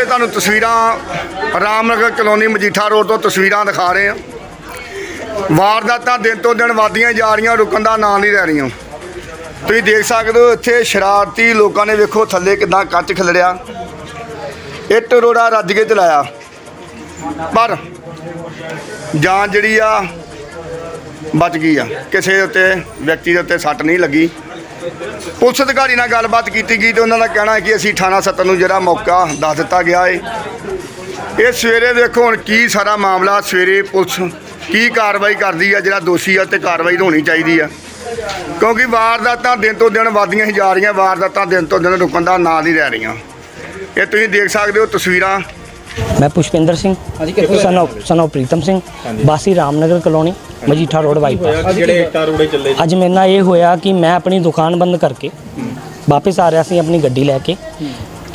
ਇਹ ਤੁਹਾਨੂੰ ਤਸਵੀਰਾਂ ਰਾਮਨਗਰ ਕਲੋਨੀ ਮਜੀਠਾ ਰੋਡ ਤੋਂ ਤਸਵੀਰਾਂ ਦਿਖਾ ਰਹੇ ਹਾਂ। ਵਾਰਦਾਤਾਂ ਦਿਨ ਤੋਂ ਦਿਨ ਵਧਦੀਆਂ ਜਾ ਰਹੀਆਂ, ਰੁਕਣ ਦਾ ਨਾਂ ਨਹੀਂ ਲੈ ਰਹੀਆਂ। ਤੁਸੀਂ ਦੇਖ ਸਕਦੇ ਹੋ, ਇੱਥੇ ਸ਼ਰਾਰਤੀ ਲੋਕਾਂ ਨੇ ਵੇਖੋ ਥੱਲੇ ਕਿਦਾਂ ਕੱਚ ਖਿਲਰਿਆ ਇੱਟ ਰੋੜਾ ਰੱਜ ਕੇ ਚਲਾਇਆ। ਪਰ ਜਾਨ ਜਿਹੜੀ ਆ ਬਚ ਗਈ ਆ। ਕਿਸੇ ਦੇ ਉੱਤੇ, ਵਿਅਕਤੀ ਦੇ ਉੱਤੇ ਸੱਟ ਨਹੀਂ ਲੱਗੀ। ਪੁਲਿਸ ਅਧਿਕਾਰੀ ਨਾਲ ਗੱਲਬਾਤ ਕੀਤੀ ਗਈ ਤੇ ਉਹਨਾਂ ਦਾ ਕਹਿਣਾ ਹੈ ਕਿ ਅਸੀਂ ਥਾਣਾ ਸੱਤਰ ਨੂੰ ਜਿਹੜਾ ਮੌਕਾ ਦੱਸ ਦਿੱਤਾ ਗਿਆ ਹੈ ਇਹ ਸਵੇਰੇ ਦੇਖੋ ਹੁਣ ਕੀ ਸਾਰਾ ਮਾਮਲਾ, ਸਵੇਰੇ ਪੁਲਿਸ ਕੀ ਕਾਰਵਾਈ ਕਰਦੀ ਆ, ਜਿਹੜਾ ਦੋਸ਼ੀ ਆ ਤੇ ਕਾਰਵਾਈ ਹੋਣੀ ਚਾਹੀਦੀ ਆ। ਕਿਉਂਕਿ ਵਾਰਦਾਤਾਂ ਦਿਨ ਤੋਂ ਦਿਨ ਵਧਦੀਆਂ ਹੀ ਜਾ ਰਹੀਆਂ, ਵਾਰਦਾਤਾਂ ਦਿਨ ਤੋਂ ਦਿਨ ਰੁਕਣ ਦਾ ਨਾਂ ਨਹੀਂ ਲੈ ਰਹੀਆਂ। ਇਹ ਤੁਸੀਂ ਦੇਖ ਸਕਦੇ ਹੋ ਤਸਵੀਰਾਂ। ਮੈਂ Pushpinder Singh son of son of Pritam Singh Basi Ramnagar colony Majitha road ਅੱਜ ਜਿਹੜੇ ਇੱਟਾਂ ਰੋੜੇ ਚੱਲੇ ਅੱਜ ਮੇਰੇ ਨਾਲ ਇਹ ਹੋਇਆ ਕਿ ਮੈਂ ਆਪਣੀ ਦੁਕਾਨ ਬੰਦ ਕਰਕੇ ਵਾਪਸ ਆ ਰਿਹਾ ਸੀ ਆਪਣੀ ਗੱਡੀ ਲੈ ਕੇ।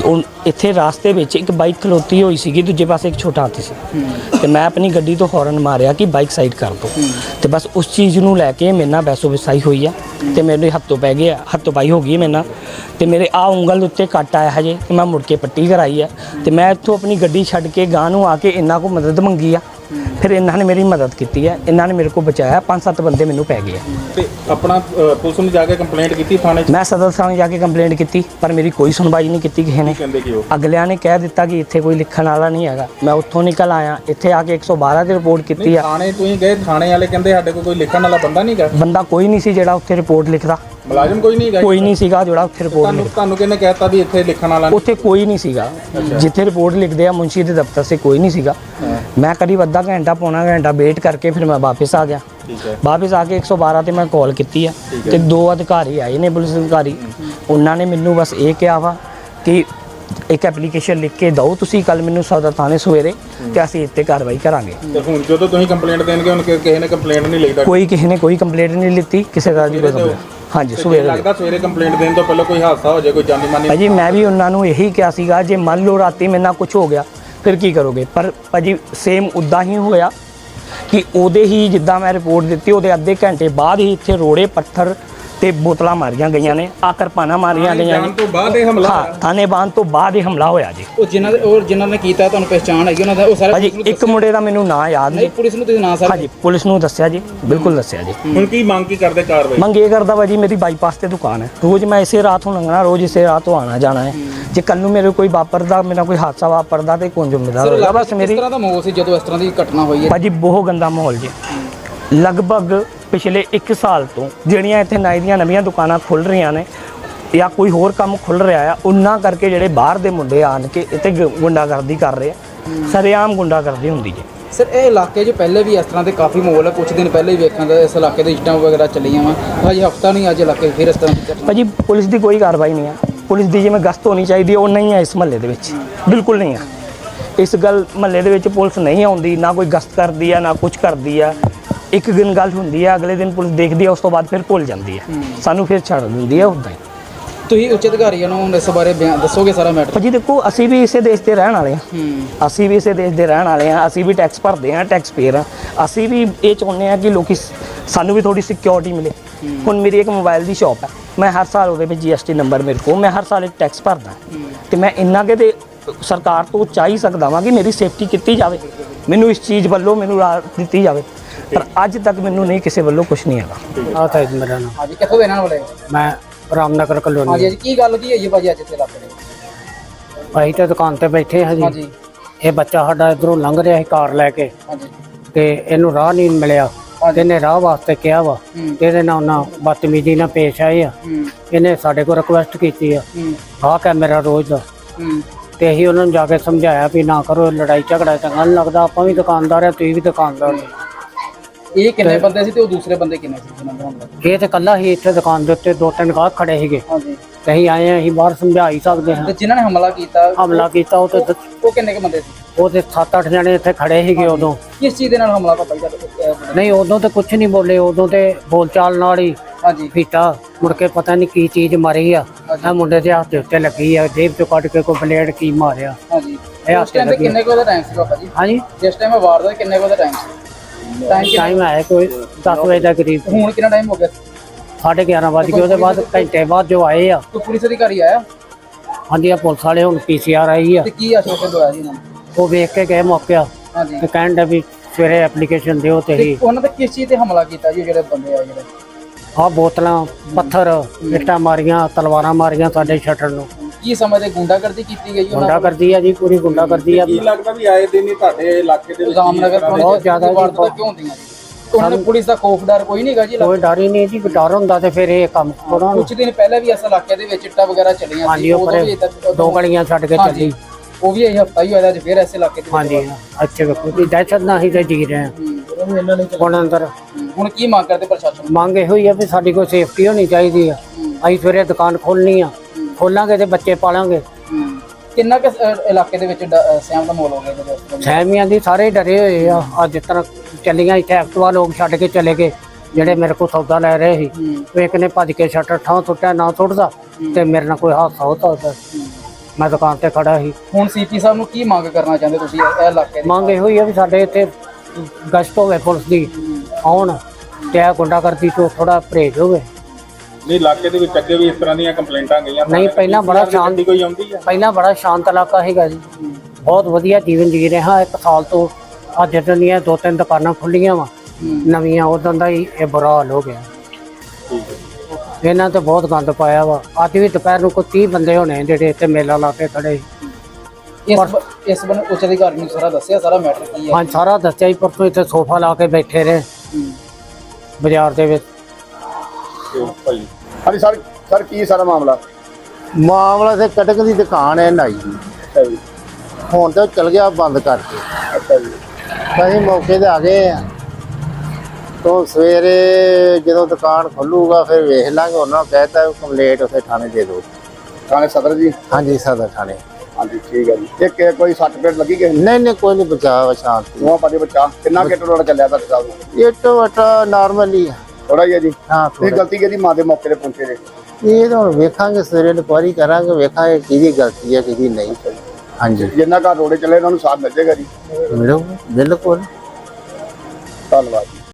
ਉਹ ਇੱਥੇ ਰਾਸਤੇ ਵਿੱਚ ਇੱਕ ਬਾਈਕ ਖਲੋਤੀ ਹੋਈ ਸੀਗੀ ਦੂਜੇ ਪਾਸੇ ਇੱਕ ਛੋਟਾ ਹਾਥੀ ਸੀ। ਤੇ ਮੈਂ ਆਪਣੀ ਗੱਡੀ ਤੋਂ ਹੌਰਨ ਮਾਰਿਆ ਕਿ ਬਾਈਕ ਸਾਈਡ ਕਰ ਦੋ। ਤੇ ਬਸ ਉਸ ਚੀਜ਼ ਨੂੰ ਲੈ ਕੇ ਮੇਰੇ ਨਾਲ ਬੈਸੋ ਵਿਸਾਈ ਹੋਈ ਆ। ਤੇ ਮੇਰੇ ਹੱਥੋਂ ਪੈ ਗਿਆ, ਹੱਥੋਂ ਪਾਈ ਹੋ ਗਈ ਮੇਰੇ ਨਾਲ। ਤੇ ਮੇਰੇ ਆ ਉਂਗਲ ਉੱਤੇ ਕੱਟ ਆਇਆ ਹਜੇ, ਤੇ ਮੈਂ ਮੁੜ ਕੇ ਪੱਟੀ ਕਰਾਈ ਆ। ਤੇ ਮੈਂ ਇੱਥੋਂ ਆਪਣੀ ਗੱਡੀ ਛੱਡ ਕੇ ਗਾਂ ਨੂੰ ਆ ਕੇ ਇੰਨਾ ਕੋ ਮਦਦ ਮੰਗੀ ਆ। ਫਿਰ ਇਹਨਾਂ ਨੇ ਮੇਰੀ ਮਦਦ ਕੀਤੀ ਹੈ। ਇਹਨਾਂ ਨੇ ਮੇਰੇ ਕੋ ਬਚਾਇਆ। ਪੰਜ ਸੱਤ ਬੰਦੇ ਮੈਨੂੰ ਪੈ ਗਏ ਤੇ ਆਪਣਾ ਅ, ਪੁਲਿਸ ਨੂੰ ਜਾ ਕੇ ਕੰਪਲੇਂਟ ਕੀਤੀ ਥਾਣੇ 'ਚ? ਮੈਂ ਸਦਰ ਥਾਣੇ ਜਾ ਕੇ ਕੰਪਲੇਂਟ ਕੀਤੀ ਪਰ ਮੇਰੀ ਕੋਈ ਸੁਣਵਾਈ ਨਹੀਂ ਕੀਤੀ ਕਿਸੇ ਨੇ। ਕਹਿੰਦੇ ਕਿ ਉਹ ਅਗਲਿਆਂ ਨੇ ਕਹਿ ਦਿੱਤਾ ਕਿ ਇੱਥੇ ਕੋਈ ਲਿਖਣ ਵਾਲਾ ਨਹੀਂ ਹੈਗਾ। ਮੈਂ ਉੱਥੋਂ ਨਿਕਲ ਆਇਆ। ਇੱਥੇ ਆ ਕੇ 112 ਤੇ ਰਿਪੋਰਟ ਕੀਤੀ ਨਹੀਂ ਆ। ਥਾਣੇ ਤੁਸੀਂ ਗਏ ਥਾਣੇ ਵਾਲੇ ਕਹਿੰਦੇ ਸਾਡੇ ਕੋਲ ਕੋਈ ਲਿਖਣ ਵਾਲਾ ਬੰਦਾ ਨਹੀਂਗਾ ਬੰਦਾ ਕੋਈ ਨਹੀਂ ਸੀ ਜਿਹੜਾ ਉੱਥੇ ਰਿਪੋਰਟ ਲਿਖਦਾ। ਮੁਲਾਜ਼ਮ ਕੋਈ ਨਹੀਂਗਾ ਕੋਈ ਨਹੀਂ ਸੀਗਾ ਜਿਹੜਾ ਉੱਥੇ ਰਿਪੋਰਟ ਤੁਹਾਨੂੰ ਲਿਖਦਾ। ਤੁਹਾਨੂੰ ਕਿਹਨੇ ਕਹਿਤਾ ਵੀ ਇੱਥੇ ਲਿਖਣ ਵਾਲਾ ਨਹੀਂ? ਉੱਥੇ ਕੋਈ ਨਹੀਂ ਸੀਗਾ। ਜਿੱਥੇ ਰਿਪੋਰਟ ਲਿਖਦੇ ਆ ਮੁੰਸ਼ੀ ਦੇ ਦਫ਼ਤਰ ਸੇ ਕੋਈ ਨਹੀਂ ਸੀਗਾ। ਮੈਂ ਕਰੀਬ ਅੱਧਾ ਘੰਟਾ ਪੌਣਾ ਘੰਟਾ ਵੇਟ ਕਰਕੇ ਫਿਰ ਮੈਂ ਵਾਪਸ ਆ ਗਿਆ। ਠੀਕ ਹੈ। ਵਾਪਸ ਆ ਕੇ 112 ਤੇ ਮੈਂ ਕਾਲ ਕੀਤੀ ਆ ਤੇ ਦੋ ਅਧਿਕਾਰੀ ਆਏ ਨੇ ਪੁਲਿਸ ਅਧਿਕਾਰੀ। ਉਹਨਾਂ ਨੇ ਮੈਨੂੰ ਬਸ ਇਹ ਕਿਹਾ ਵਾ ਕਿ ਇੱਕ ਐਪਲੀਕੇਸ਼ਨ ਲਿਖ ਕੇ ਦਿਓ ਤੁਸੀਂ ਕੱਲ ਮੈਨੂੰ ਸੌਦਾ ਥਾਣੇ ਸਵੇਰੇ ਤੇ ਅਸੀਂ ਇੱਥੇ ਕਾਰਵਾਈ ਕਰਾਂਗੇ। ਤੇ ਹੁਣ ਜਦੋਂ ਤੁਸੀਂ ਕੰਪਲੇਂਟ ਦੇਣਗੇ ਹੁਣ ਕਿਸੇ ਨੇ ਕੰਪਲੇਂਟ ਨਹੀਂ ਲਿਖਦਾ ਕੋਈ ਕਿਸੇ ਨੇ ਕੋਈ ਕੰਪਲੇਂਟ ਨਹੀਂ ਲਿੱਤੀ ਕਿਸੇ ਦੀ ਕੋਈ ਕੰਪਲੇਂਟ ਹਾਂਜੀ ਸਵੇਰੇ। ਲੱਗਦਾ ਸਵੇਰੇ ਕੰਪਲੇਂਟ ਦੇਣ ਤੋਂ ਪਹਿਲਾਂ ਕੋਈ ਹਾਦਸਾ ਹੋ ਜਾਏ ਕੋਈ ਜਾਨੀ ਮਾਨੀ ਭਾਜੀ ਮੈਂ ਵੀ ਉਹਨਾਂ ਨੂੰ ਇਹੀ ਕਿਹਾ ਸੀਗਾ ਜੇ ਮੰਨ ਲਓ ਰਾਤੀ ਮੇਰੇ ਨਾਲ ਕੁਝ ਹੋ ਗਿਆ ਫਿਰ ਕੀ ਕਰੋਗੇ? ਪਰ ਭਾਜੀ ਸੇਮ ਉਦਾਂ ਹੀ ਹੋਇਆ ਕਿ ਉਹਦੇ ਹੀ ਜਿੱਦਾਂ ਮੈਂ ਰਿਪੋਰਟ ਦਿੱਤੀ, ਉਹਦੇ ਅੱਧੇ ਘੰਟੇ ਬਾਅਦ ਹੀ ਇੱਥੇ ਰੋੜੇ ਪੱਥਰ ਤੇ ਬੋਤਲਾਂ ਮਾਰੀਆਂ ਗਈਆਂ ਨੇ ਆ ਕਿਰਪਾਨਾਂ ਮਾਰੀਆਂ ਗਈਆਂ ਨੇ। ਤੋਂ ਬਾਅਦ ਇਹ ਹਮਲਾ ਹਾਂ ਥਾਣੇ ਬਾਂਧ ਤੋਂ ਬਾਅਦ ਇਹ ਹਮਲਾ ਹੋਇਆ ਜੀ। ਉਹ ਜਿਨ੍ਹਾਂ ਦੇ ਔਰ ਜਿਨ੍ਹਾਂ ਨੇ ਕੀਤਾ ਤੁਹਾਨੂੰ ਪਹਿਚਾਣ ਹੈਗੀ ਉਹਨਾਂ ਦਾ ਉਹ ਸਾਰੇ ਨੂੰ ਇੱਕ ਮੁੰਡੇ ਦਾ ਮੈਨੂੰ ਨਾਂ ਯਾਦ ਨਹੀਂ। ਪੁਲਿਸ ਨੂੰ ਤੁਸੀਂ ਨਾਂ ਸਾਰੇ ਹਾਂਜੀ ਪੁਲਿਸ ਨੂੰ ਦੱਸਿਆ ਜੀ ਬਿਲਕੁਲ ਦੱਸਿਆ ਜੀ। ਹੁਣ ਕੀ ਮੰਗ ਕੀ ਕਰਦੇ ਕਾਰਵਾਈ? ਮੰਗ ਇਹ ਕਰਦਾ ਭਾਜੀ ਮੇਰੀ ਬਾਈਪਾਸ ਤੇ ਦੁਕਾਨ ਹੈ। ਰੋਜ਼ ਮੈਂ ਇਸੇ ਰਾਤ ਨੂੰ ਲੰਘਣਾ ਰੋਜ਼ ਇਸੇ ਰਾਤ ਤੋਂ ਆਣਾ ਜਾਣਾ ਹੈ। ਜੇ ਕੱਲ ਨੂੰ ਮੇਰੇ ਕੋਈ ਵਾਪਰਦਾ ਮੇਰਾ ਕੋਈ ਹਾਦਸਾ ਵਾਪਰਦਾ ਤੇ ਕੌਣ ਜ਼ਿੰਮੇਦਾਰ ਹੋਏਗਾ? ਬਸ ਮੇਰੀ ਤਰ੍ਹਾਂ ਦਾ ਮਾਹੌਲ ਸੀ ਜਦੋਂ ਇਸ ਤਰ੍ਹਾਂ ਦੀ ਘਟਨਾ ਹੋਈ ਹੈ? ਭਾਜੀ ਬਹੁਤ ਗੰਦਾ ਮਾਹੌਲ ਜੀ। ਲਗਭਗ ਪਿਛਲੇ 1 ਸਾਲ ਤੋਂ ਜਿਹੜੀਆਂ ਇੱਥੇ ਨਾਈ ਦੀਆਂ ਨਵੀਆਂ ਦੁਕਾਨਾਂ ਖੁੱਲ ਰਹੀਆਂ ਨੇ ਜਾਂ ਕੋਈ ਹੋਰ ਕੰਮ ਖੁੱਲ ਰਿਹਾ ਆ ਉਹਨਾਂ ਕਰਕੇ ਜਿਹੜੇ ਬਾਹਰ ਦੇ ਮੁੰਡੇ ਆਣ ਕੇ ਇੱਥੇ ਗੁੰਡਾਗਰਦੀ ਕਰ ਰਹੇ ਆ। ਸਰੇਆਮ ਗੁੰਡਾਗਰਦੀ ਹੁੰਦੀ ਜੀ। ਸਰ ਇਹ ਇਲਾਕੇ 'ਚ ਪਹਿਲੇ ਵੀ ਇਸ ਤਰ੍ਹਾਂ ਦੇ ਕਾਫੀ ਮਾਹੌਲ ਹੈ ਕੁਝ ਦਿਨ ਪਹਿਲੇ ਹੀ ਵੇਖਾਂ ਦਾ ਇਸ ਇਲਾਕੇ ਦੇ ਇੱਟਾਂ ਵਗੈਰਾ ਚੱਲੀਆਂ ਵਾ। ਹਜੇ ਹਫਤਾ ਨਹੀਂ ਅੱਜ ਇਲਾਕੇ ਫਿਰ ਇਸ ਤਰ੍ਹਾਂ ਭਾਜੀ ਪੁਲਿਸ ਦੀ ਕੋਈ ਕਾਰਵਾਈ ਨਹੀਂ ਆ। ਪੁਲਿਸ ਦੀ ਜਿਵੇਂ ਗਸ਼ਤ ਹੋਣੀ ਚਾਹੀਦੀ ਹੈ, ਉਹ ਨਹੀਂ ਹੈ ਇਸ ਮਹੱਲੇ ਦੇ ਵਿੱਚ। ਬਿਲਕੁਲ ਨਹੀਂ ਆ। ਇਸ ਗੱਲ ਮਹੱਲੇ ਦੇ ਵਿੱਚ ਪੁਲਿਸ ਨਹੀਂ ਆਉਂਦੀ ਨਾ ਕੋਈ ਗਸ਼ਤ ਕਰਦੀ ਆ ਨਾ ਕੁਝ ਕਰਦੀ ਆ। ਇੱਕ ਦਿਨ ਗੱਲ ਹੁੰਦੀ ਆ ਅਗਲੇ ਦਿਨ ਪੁਲਿਸ ਦੇਖਦੀ ਆ ਉਸ ਤੋਂ ਬਾਅਦ ਫਿਰ ਭੁੱਲ ਜਾਂਦੀ ਆ। ਸਾਨੂੰ ਫਿਰ ਛੱਡ ਦਿੰਦੀ ਆ ਉਦਾਂ ਹੀ। ਤੁਸੀਂ ਉੱਚ ਅਧਿਕਾਰੀਆਂ ਨੂੰ ਇਸ ਬਾਰੇ ਬਿਆਨ ਦੱਸੋਗੇ ਸਾਰਾ ਮੈਟਰ ਭਾਜੀ ਦੇਖੋ ਅਸੀਂ ਵੀ ਇਸੇ ਦੇਸ਼ ਦੇ ਰਹਿਣ ਵਾਲੇ ਹੂੰ। ਅਸੀਂ ਵੀ ਇਸੇ ਦੇਸ਼ ਦੇ ਰਹਿਣ ਵਾਲੇ ਆ ਅਸੀਂ ਵੀ ਟੈਕਸ ਭਰਦੇ ਆ ਟੈਕਸ ਪੇਅਰ ਆ। ਅਸੀਂ ਵੀ ਇਹ ਚਾਹੁੰਦੇ ਆ ਕਿ ਲੋਕੀ ਸਾਨੂੰ ਵੀ ਥੋੜੀ ਸਿਕਿਉਰਿਟੀ ਮਿਲੇ। ਹੁਣ ਮੇਰੀ ਇੱਕ ਮੋਬਾਈਲ ਦੀ ਸ਼ਾਪ ਹੈ ਮੈਂ ਹਰ ਸਾਲ ਉਹਦੇ ਵਿੱਚ ਜੀਐਸਟੀ ਨੰਬਰ ਮੇਰੇ ਕੋਲ ਮੈਂ ਹਰ ਸਾਲ ਇੱਕ ਟੈਕਸ ਭਰਦਾ। ਤੇ ਮੈਂ ਇੰਨਾ ਕਿ ਤੇ ਸਰਕਾਰ ਤੋਂ ਚਾਹ ਹੀ ਸਕਦਾ ਵਾਂ ਕਿ ਮੇਰੀ ਸੇਫਟੀ ਕੀਤੀ ਜਾਵੇ। ਮੈਨੂੰ ਇਸ ਚੀਜ਼ ਵੱਲੋਂ ਮੈਨੂੰ ਰਾਹਤ ਦਿੱਤੀ ਜਾਵੇ। ਪਰ ਅੱਜ ਤੱਕ ਮੈਨੂੰ ਨਹੀਂ ਕਿਸੇ ਵੱਲੋਂ ਕੁਝ ਨਹੀਂ ਹੈਗਾ ਆ ਤਾਂ ਮੇਰਾ ਨਾਮ। ਹਾਂਜੀ ਕਿੱਥੋਂ ਦੇ ਵਾਲੇ? ਮੈਂ ਰਾਮਨਗਰ ਹਾਂਜੀ ਕਲੋਨੀ ਅੱਜ ਕੀ ਗੱਲ ਕੀ ਹੋਈ ਹੈ ਭਾਜੀ ਅੱਜ ਇੱਥੇ ਦੇ ਅਸੀਂ ਤੇ ਦੁਕਾਨ ਤੇ ਬੈਠੇ ਹਾਂ ਜੀ। ਹਾਂਜੀ। ਇਹ ਬੱਚਾ ਸਾਡਾ ਇਧਰੋਂ ਲੰਘ ਰਿਹਾ ਸੀ ਕਾਰ ਲੈ ਕੇ। ਹਾਂਜੀ। ਤੇ ਇਹਨੂੰ ਰਾਹ ਨਹੀਂ ਮਿਲਿਆ। ਤੇ ਇਹਨੇ ਰਾਹ ਵਾਸਤੇ ਕਿਹਾ ਵਾ ਹੂੰ। ਤੇ ਇਹਦੇ ਨਾਲ ਉਹਨਾਂ ਬਦਤਮੀਜ਼ੀ ਨਾਲ ਪੇਸ਼ ਆਏ ਆ। ਹੂੰ। ਇਹਨੇ ਸਾਡੇ ਕੋਲ ਰਿਕੁਐਸਟ ਕੀਤੀ ਆ। ਹੂੰ। ਆਹ ਕੈਮਰਾ ਰੋਜ਼ ਦਾ। ਹੂੰ। ਤੇ ਅਸੀਂ ਉਹਨਾਂ ਨੂੰ ਜਾ ਕੇ ਸਮਝਾਇਆ ਵੀ ਨਾ ਕਰੋ ਲੜਾਈ ਝਗੜਾ ਚੰਗਾ ਨਹੀਂ ਲੱਗਦਾ। ਆਪਾਂ ਵੀ ਦੁਕਾਨਦਾਰ ਆ ਤੁਸੀਂ ਵੀ ਦੁਕਾਨਦਾਰ ਜੀ ਇਹ ਕਿੰਨੇ ਬੰਦੇ ਸੀ ਤੇ ਉਹ ਦੂਸਰੇ ਬੰਦੇ ਕਿੰਨੇ ਸੀ ਜਿਹਨਾਂ ਦਾ ਇਹ ਤੇ ਕੱਲਾ ਹੀ ਇੱਥੇ ਦੁਕਾਨ ਦੇ ਉੱਤੇ ਦੋ ਤਿੰਨ ਗਾਹਕ ਖੜੇ ਸੀਗੇ। ਹਾਂਜੀ। ਅਸੀਂ ਆਏ ਆ ਅਸੀਂ ਬਾਹਰ ਸਮਝਾ ਹੀ ਸਕਦੇ ਹਾਂ। ਤੇ ਜਿਨ੍ਹਾਂ ਨੇ ਹਮਲਾ ਕੀਤਾ ਹਮਲਾ ਕੀਤਾ ਉਹ ਤੇ ਦ- ਉਹ ਕਿੰਨੇ ਕੁ ਬੰਦੇ ਸੀ? ਉਹ ਤੇ 7-8 ਜਣੇ ਇੱਥੇ ਖੜੇ ਸੀਗੇ ਉਦੋਂ। ਕਿਸ ਚੀਜ਼ ਦੇ ਨਾਲ ਹਮਲਾ ਪਾਪਾ ਜੀ? ਨਹੀਂ ਉਦੋਂ ਤੇ ਕੁਝ ਨਹੀਂ ਬੋਲੇ ਉਦੋਂ ਤੇ ਬੋਲਚਾਲ ਨਾਲ ਹੀ ਹਾਂਜੀ। ਫੀਤਾ। ਮੁੜ ਕੇ ਪਤਾ ਨਹੀਂ ਕੀ ਚੀਜ਼ ਮਾਰੀ ਆ। ਇਹ ਮੁੰਡੇ ਦੇ ਹੱਥ ਦੇ ਉੱਤੇ ਲੱਗੀ ਆ ਜੇਬ ਚੋਂ ਕੱਢ ਕੇ ਕੋਈ ਬਲੇਡ ਕੀ ਮਾਰਿਆ। ਹਾਂਜੀ। ਇਹ ਉਸ ਟਾਈਮ ਤੇ ਹੱਥ ਕਿੰਨੇ ਕੁ ਦਾ ਟਾਈਮ ਸੀ ਪਾਪਾ ਜੀ? ਹਾਂਜੀ। ਜਿਸ ਟਾਈਮ ਵਾਰਦਾਤ ਕਿੰਨੇ ਕੁ ਦਾ ਟਾਈਮ ਸੀ? ਟਾਈਮ ਆਇਆ ਕੋਈ 10 ਵਜੇ ਦਾ ਕਰੀਬ। ਹੁਣ ਕਿੰਨਾ ਟਾਈਮ ਹੋ ਗਿਆ? 11:30 ਵਜੇ ਉਹਦੇ ਬਾਅਦ ਘੰਟੇ ਬਾਅਦ ਜੋ ਆਏ ਆ। ਕੋਈ ਪੁਲਿਸ ਅਧਿਕਾਰੀ ਆਇਆ? ਹਾਂਜੀ ਆ ਪੁਲਿਸ ਵਾਲੇ ਹੁਣ ਪੀਸੀਆਰ ਆਈ ਆ। ਤੇ ਕੀ ਆਸ਼ਵਾਸਨ ਦਵਾਇਆ ਜੀ ਉਹਨਾਂ ਨੇ? ਉਹ ਵੇਖ ਕੇ ਗਏ ਮੌਕੇ ਆ। ਹਾਂਜੀ। ਤੇ ਕਹਿਣ ਦਾ ਵੀ ਸਵੇਰੇ ਐਪਲੀਕੇਸ਼ਨ ਦਿਓ ਤੇ ਤੇ ਹੀ ਉਹਨਾਂ ਤੇ ਕਿਸ ਚੀਜ਼ ਤੇ ਹਮਲਾ ਕੀਤਾ ਜੀ ਜਿਹੜੇ ਬੰਦੇ ਆ ਜਿਹੜੇ? ਆ ਬੋਤਲਾਂ ਪੱਥਰ ਇੱਟਾਂ ਮਾਰੀਆਂ ਤਲਵਾਰਾਂ ਮਾਰੀਆਂ ਸਾਡੇ ਸ਼ਟਰ ਨੂੰ। ਕੀ ਸਮਝਦੇ ਗੁੰਡਾਗਰਦੀ ਕੀਤੀ ਗਈ ਉਹਨਾਂ ਗੁੰਡਾ ਕਰਦੀ ਆ ਜੀ ਪੂਰੀ ਗੁੰਡਾ ਕਰਦੀ ਆ। ਕੀ ਲੱਗਦਾ ਵੀ ਆਏ ਦਿਨ ਹੀ ਤੁਹਾਡੇ ਇਲਾਕੇ ਦੇ ਵਿੱਚ ਇਲਜ਼ਾਮ ਨਗਰ ਥਾਣੇ ਬਹੁਤ ਜ਼ਿਆਦਾ ਜੀ, ਵਾਰਦਾਤਾਂ ਕਿਉਂ ਹੁੰਦੀਆਂ ਜੀ ਉਹਨਾਂ ਨੂੰ ਪੁਲਿਸ ਦਾ ਖੌਫ ਡਰ ਕੋਈ ਨਹੀਂਗਾ ਜੀ ਕੋਈ ਡਰ ਹੀ ਨਹੀਂ ਜੀ ਡਰ ਹੁੰਦਾ ਤੇ ਫਿਰ ਇਹ ਕੰਮ ਥੋੜਾ ਕੁਝ ਦਿਨ ਪਹਿਲਾਂ ਵੀ ਇਸ ਇਲਾਕੇ ਦੇ ਵਿੱਚ ਇੱਟਾਂ ਵਗੈਰਾ ਚੱਲੀਆਂ ਹਾਂਜੀ ਉਹ ਵੀ ਪਰੇ ਏਦਾਂ- ਦੋ ਗਲੀਆਂ ਛੱਡ ਕੇ ਹਾਂਜੀ, ਚੱਲੀ। ਉਹ ਵੀ ਇਹ ਹਫਤਾ ਹੀ ਹੋਇਆ ਅੱਜ ਫੇਰ ਇਸ ਇਲਾਕੇ ਦੇ ਵਿੱਚ ਹਾਂਜੀ ਅੱਛੇ ਵੇਖੋ ਜੀ ਦਹਿਸ਼ਤ ਨਾਲ ਹੀ ਤੇ ਜੀ ਰਹੇ ਹਾਂ। ਹੂੰ। ਹੁਣ ਅੰਦਰ। ਹੂੰ। ਹੁਣ ਕੀ ਮੰਗ ਕਰਦੇ ਪ੍ਰਸ਼ਾਸਨ ਮੰਗ ਇਹੋ ਹੀ ਆ ਵੀ ਸਾਡੀ ਕੋਈ ਸੇਫਟੀ ਹੋਣੀ ਚਾਹੀਦੀ ਆ। ਅਸੀਂ ਸਵੇਰੇ ਦੁਕਾਨ ਖੋਲਣੀ ਆ। ਖੋਲਾਂਗੇ ਤੇ ਬੱਚੇ ਪਾਲਾਂਗੇ। ਹੂੰ। ਕਿੰਨਾ ਕਿ ਇਲਾਕੇ ਦੇ ਵਿੱਚ ਡ- ਅ, ਸਹਿਮ ਦਾ ਮੋਲ ਹੋ ਗਿਆ ਇਹਦੇ ਵਿੱਚ? ਸਹਿਮੀਆਂ ਦੀ ਸਾਰੇ ਡਰੇ ਹੋਏ ਆ। ਅੱਜ ਤਰ੍ਹਾਂ ਚੱਲੀਆਂ ਇੱਥੇ ਐਕਟਿਵਾ ਲੋਕ ਛੱਡ ਕੇ ਚਲੇ ਗਏ। ਜਿਹੜੇ ਮੇਰੇ ਕੋਲ ਸੌਦਾ ਲੈ ਰਹੇ ਸੀ ਹੂੰ। ਉਹ ਇੱਕ ਨੇ ਭੱਜ ਕੇ ਸ਼ਟਰ ਠਾਂ ਸੁੱਟਿਆ ਨਾ ਸੁੱਟਦਾ ਤੇ ਮੇਰੇ ਨਾਲ ਕੋਈ ਹਾਦਸਾ ਹੋ ਸਕਦਾ। ਮੈਂ ਦੁਕਾਨ ਤੇ ਖੜਾ ਸੀ। ਹੁਣ ਸੀਪੀ ਸਾਹਿਬ ਨੂੰ ਕੀ ਮੰਗ ਕਰਨਾ ਚਾਹੁੰਦੇ ਤੁਸੀਂ ਇਹ ਇਹ ਇਲਾਕੇ ਦੀ ਮੰਗ ਇਹੋ ਹੀ ਆ ਵੀ ਸਾਡੇ ਇੱਥੇ ਗਸ਼ਤ ਹੋਵੇ ਪੁਲਿਸ ਦੀ ਆਉਣ। ਤੇ ਇਹ ਗੁੰਡਾਗਰਦੀ ਤੋਂ ਥੋੜਾ ਪਰਹੇਜ਼ ਹੋਵੇ। ਨਹੀਂ ਇਲਾਕੇ ਦੇ ਵਿੱਚ ਅੱਗੇ ਵੀ ਇਸ ਤਰ੍ਹਾਂ ਦੀਆਂ ਕੰਪਲੇਂਟਾਂ ਗਈਆਂ ਨਹੀਂ, ਪਹਿਲਾਂ ਬੜਾ ਦੀ ਸ਼ਾਂਤ- ਗੱਡੀ ਕੋਈ ਆਉਂਦੀ ਆ? ਪਹਿਲਾਂ ਬੜਾ ਸ਼ਾਂਤ ਇਲਾਕਾ ਸੀਗਾ ਜੀ। ਬਹੁਤ ਵਧੀਆ ਜੀਵਨ ਜੀ ਰਹੇ ਹਾਂ ਇੱਕ ਸਾਲ ਤੋਂ। ਅੱਜ ਜਦੋਂ ਦੀਆਂ ਦੋ ਤਿੰਨ ਦੁਕਾਨਾਂ ਖੁੱਲੀਆਂ ਵਾ। ਨਵੀਆਂ ਉਦੋਂ ਦਾ ਹੀ ਇਹ ਬੁਰਾ ਹਾਲ ਹੋ ਗਿਆ। ਇਹਨਾਂ ਤੇ ਬਹੁਤ ਗੰਦ ਪਾਇਆ ਵਾ। ਅੱਜ ਵੀ ਦੁਪਹਿਰ ਨੂੰ ਕੋਈ 30 ਬੰਦੇ ਹੋਣੇ ਜਿਹੜੇ ਇੱਥੇ ਮੇਲਾ ਲਾ ਕੇ ਖੜੇ। ਇਸ ਇਸ ਬਨ ਉੱਚ ਅਧਿਕਾਰੀ ਨੂੰ ਸਾਰਾ ਦੱਸਿਆ ਸਾਰਾ ਮੈਟਰ ਕੀ ਹੈ? ਹਾਂ ਸਾਰਾ ਦੱਸਿਆ ਹੀ ਪਰਸੋਂ ਇੱਥੇ ਸੋਫਾ ਲਾ ਕੇ ਬੈਠੇ ਰਹੇ। ਹੂੰ। ਬਾਜ਼ਾਰ ਦੇ ਵਿੱਚ। ਤੇ ਭਾਈ। ਹਾਂਜੀ ਸਰ ਸਰ ਕੀ ਸਾਰਾ ਮਾਮਲਾ? ਮਾਮਲਾ ਤੇ ਕਟਕ ਦੀ ਦੁਕਾਨ ਹੈ ਨਾਈ। ਦੀ ਅੱਛਾ ਜੀ। ਹੁਣ ਤਾਂ ਚਲ ਗਿਆ ਬੰਦ ਕਰਕੇ। ਅੱਛਾ ਜੀ। ਅਸੀਂ ਮੌਕੇ ਤੇ ਆ ਗਏ ਆ ਤੋਂ ਸਵੇਰੇ ਜਦੋਂ ਦੁਕਾਨ ਖੁੱਲੂਗਾ ਫਿਰ ਵੇਖ ਲਾਂਗੇ। ਉਹਨਾਂ ਨੂੰ ਕਹਿਤਾ ਕੰਪਲੀਟ ਉੱਥੇ ਥਾਣੇ ਦੇ ਦਿਓ। ਥਾਣੇ ਸਦਰ ਜੀ? ਹਾਂਜੀ ਸਦਰ ਥਾਣੇ। ਹਾਂਜੀ ਠੀਕ ਹੈ ਜੀ। ਇੱਕ ਕੋਈ ਸੱਟ ਪੇਟ ਲੱਗੀ ਨੂੰ? ਨਹੀਂ ਨਹੀਂ ਕੋਈ ਨਹੀਂ ਬਚਾਅ ਸ਼ਾਂਤੀ। ਨਵਾਂ ਪਾਣੀ ਬੱਚਾ ਕਿੰਨਾ ਕਿਟ ਚੱਲਿਆ ਤੁਹਾਡੇ ਸਾਹਿਬ ਇਹ ਤੋਂ ਵਟਾ ਨਾਰਮਲੀ ਥੋੜਾ ਜਿਹਾ ਜੀ। ਹਾਂ ਤੁਸੀਂ ਥੋੜ੍ਹਾ। ਗਲਤੀ ਕਿਹਦੀ ਮਾਂ ਦੇ ਮੌਕੇ ਤੇ ਪਹੁੰਚੇ ਨੇ ਇਹ ਤਾਂ ਹੁਣ ਵੇਖਾਂਗੇ ਸਵੇਰੇ ਇਨਕੁਆਰੀ ਕਰਾਂਗੇ ਵੇਖਾਂਗੇ ਕਿਹਦੀ ਗਲਤੀ ਹੈ ਕਿਹਦੀ ਨਹੀਂ। ਹਾਂਜੀ। ਜਿੰਨਾ ਘਰ ਰੋੜੇ ਚੱਲੇ ਉਹਨਾਂ ਨੂੰ ਸਾਥ ਮਿਲ ਜਾਏਗਾ ਜੀ। ਮਿਲੋ ਬਿਲਕੁਲ। ਧੰਨਵਾਦ।